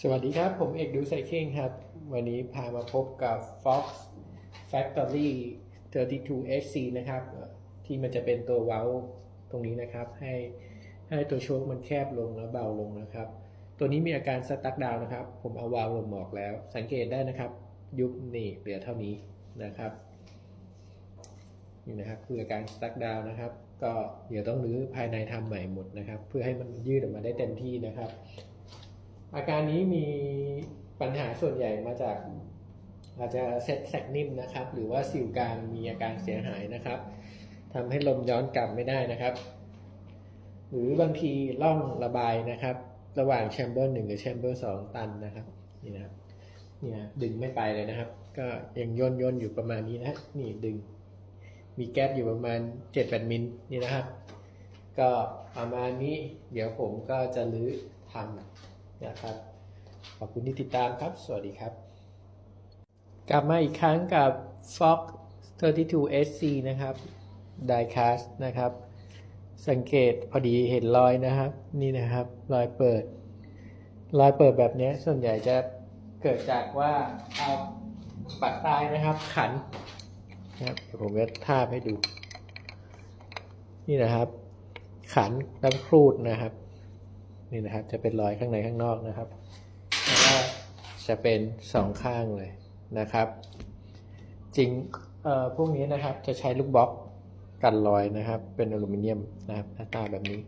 สวัสดีครับ ผมเอกดูไซเคิงครับ วันนี้พามาพบกับ Fox Factory 32 SC นะครับ ที่มันจะเป็นตัวเว้าตรงนี้นะครับ ให้ให้ตัวโชคมันแคบลงและเบาลงนะครับ ตัวนี้มีอาการสตั๊กดาวนะครับ ผมเอาวาล์วลมออกแล้ว สังเกตได้นะครับ ยุบนี่เหลือเท่านี้นะครับนี่นะครับคืออาการสตั๊กดาวนะครับ ก็เดี๋ยวต้องรื้อภายในทำใหม่หมดนะครับ เพื่อให้มันยืดออกมาได้เต็มที่นะครับ อาการนี้มีปัญหาส่วนใหญ่มาจาก อาจจะเซตแสกนิ่มนะครับ หรือว่าซิลกลางมีอาการเสียหายนะครับทำให้ลมย้อนกลับไม่ได้นะครับ หรือบางทีร่องระบายนะครับ ระหว่างแชมเบอร์หนึ่งกับแชมเบอร์สองตันนะครับนี่นะครับเนี่ยดึงไม่ไปเลยนะครับ ก็ยังย่นย่นอยู่ประมาณนี้นะนี่ดึง มีแก๊ปอยู่ประมาณ7-8มิลนี่นะครับ ก็ประมาณนี้ เดี๋ยวผมก็จะรื้อทำ นะครับ ขอบคุณที่ติดตามครับ สวัสดีครับ กลับมาอีกครั้งกับ Fox 32 SC นะครับ Diecast นะครับ สังเกตพอดีเห็นรอยนะครับ นี่นะครับ รอยเปิด รอยเปิดแบบนี้ส่วนใหญ่จะเกิดจากว่าเอาปักตายนะครับ ขันนะครับเดี๋ยวผมจะทาบให้ดู นี่นะครับ ขันน้ำครูดนะครับ นี่นะครับ จะเป็นรอยข้างในข้างนอกนะครับแล้วก็จะเป็นสองข้างเลยนะครับ จริงเอ่อพวกนี้นะครับจะใช้ลูกบล็อกกันรอยนะครับ เป็นอลูมิเนียมนะครับหน้าตาแบบนี้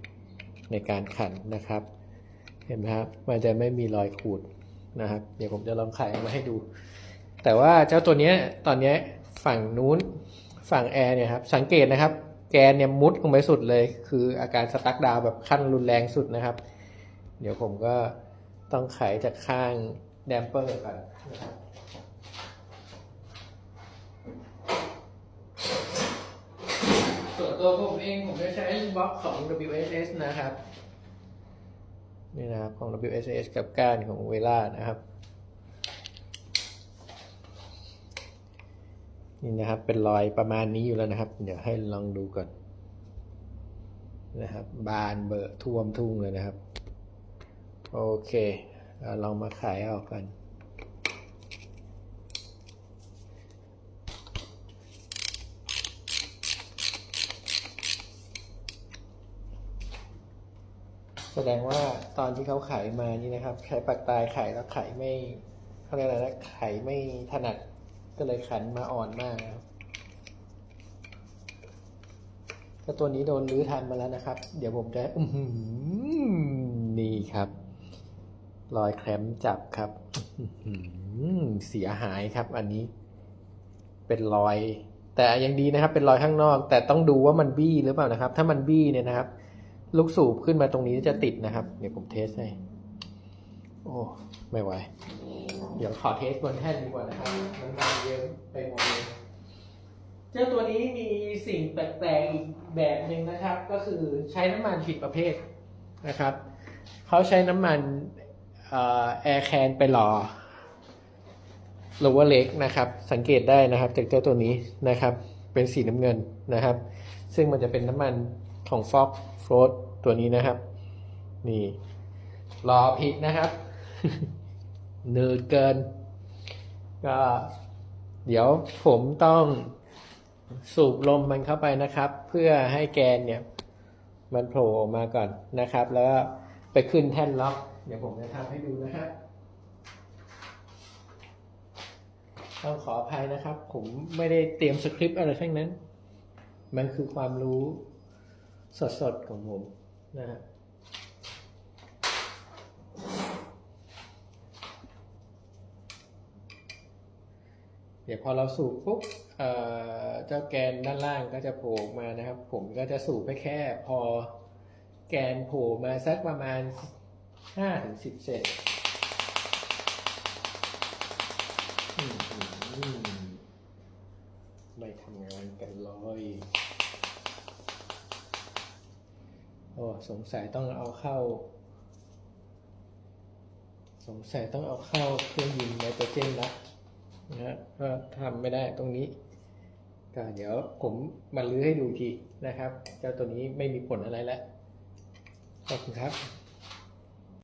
ในการขันนะครับ เห็นไหมครับมันจะไม่มีรอยขูดนะครับ เดี๋ยวผมจะลองไขมาให้ดู แต่ว่าเจ้าตัวนี้ตอนนี้ฝั่งนู้นฝั่งแอร์เนี่ยครับสังเกตนะครับ แกนเนี่ยมุดลงไปสุดเลย คืออาการสตั๊กดาวแบบขั้นรุนแรงสุดนะครับ เดี๋ยวผมก็ต้องไขจากข้างแดมเปอร์ก่อนนะครับส่วนตัวผมเองผมจะใช้บล็อกของ WSS นะครับ นี่นะครับ ของ WSS กับก้านของเวล่านะครับ นี่นะครับเป็นรอยประมาณนี้อยู่แล้วนะครับ เดี๋ยวให้ลองดูก่อนนะครับ บานเบอะท่วมทุ่งเลยนะครับ โอเคเอาลองมาขายออกกัน แสดงว่าตอนที่เขาขายมานี่นะครับใช้ปากตายไขแล้วไขไม่เขาเรียกอะไรนะไขไม่ถนัดก็เลยขันมาอ่อนมากครับถ้าตัวนี้โดนรื้อทันมาแล้วนะครับ เดี๋ยวผมจะอื้อหือนี่ครับ รอยแคลมจับครับเสียหายครับอันนี้ เป็นรอย แต่ยังดีนะครับ เป็นรอยข้างนอก แต่ต้องดูว่ามันบี้หรือเปล่านะครับ ถ้ามันบี้เนี่ยนะครับ ลูกสูบขึ้นมาตรงนี้จะติดนะครับ เดี๋ยวผมเทสให้โอ้ไม่ไหว เดี๋ยวขอเทสบนแท่นดีกว่านะครับ มันมาเยอะไปหมดเลยเจ้าตัวนี้มีสิ่งแปลกๆอีกแบบหนึ่งนะครับ ก็คือใช้น้ำมันผิดประเภทนะครับ เขาใช้น้ำมัน แอร์แคนไปหล่อโลเวอร์เล็กนะครับ สังเกตได้นะครับจากเจ้าตัวนี้นะครับ เป็นสีน้ำเงินนะครับ ซึ่งมันจะเป็นน้ำมันของฟอกโฟลตัวนี้นะครับ นี่รอผิดนะครับเนืดเกิน ก็เดี๋ยวผมต้องสูบลมมันเข้าไปนะครับ เพื่อให้แกนเนี่ย มันโผล่ออกมาก่อนนะครับ แล้ว ไปขึ้นแท่นล็อก เดี๋ยวผมจะทำให้ดูนะครับต้องขออภัยนะครับ ผมไม่ได้เตรียมสคริปต์อะไรทั้งนั้น มันคือความรู้สดๆของผมนะฮะเดี๋ยวพอเราสูบปุ๊บเจ้าแกนด้านล่างก็จะโผล่มานะครับ ผมก็จะสูบไปแค่พอ แกนโผล่มาสักประมาณห้าถึงสิบเซนไม่ทำงานกันเลยโอ้สงสัยต้องเอาเข้า สงสัยต้องเอาเข้าเครื่องยิงไนโตรเจนละนะก็ทำไม่ได้ตรงนี้ก็เดี๋ยวผมมาลื้อให้ดูทีนะครับ เจ้าตัวนี้ไม่มีผลอะไรแล้ว ขอบคุณครับ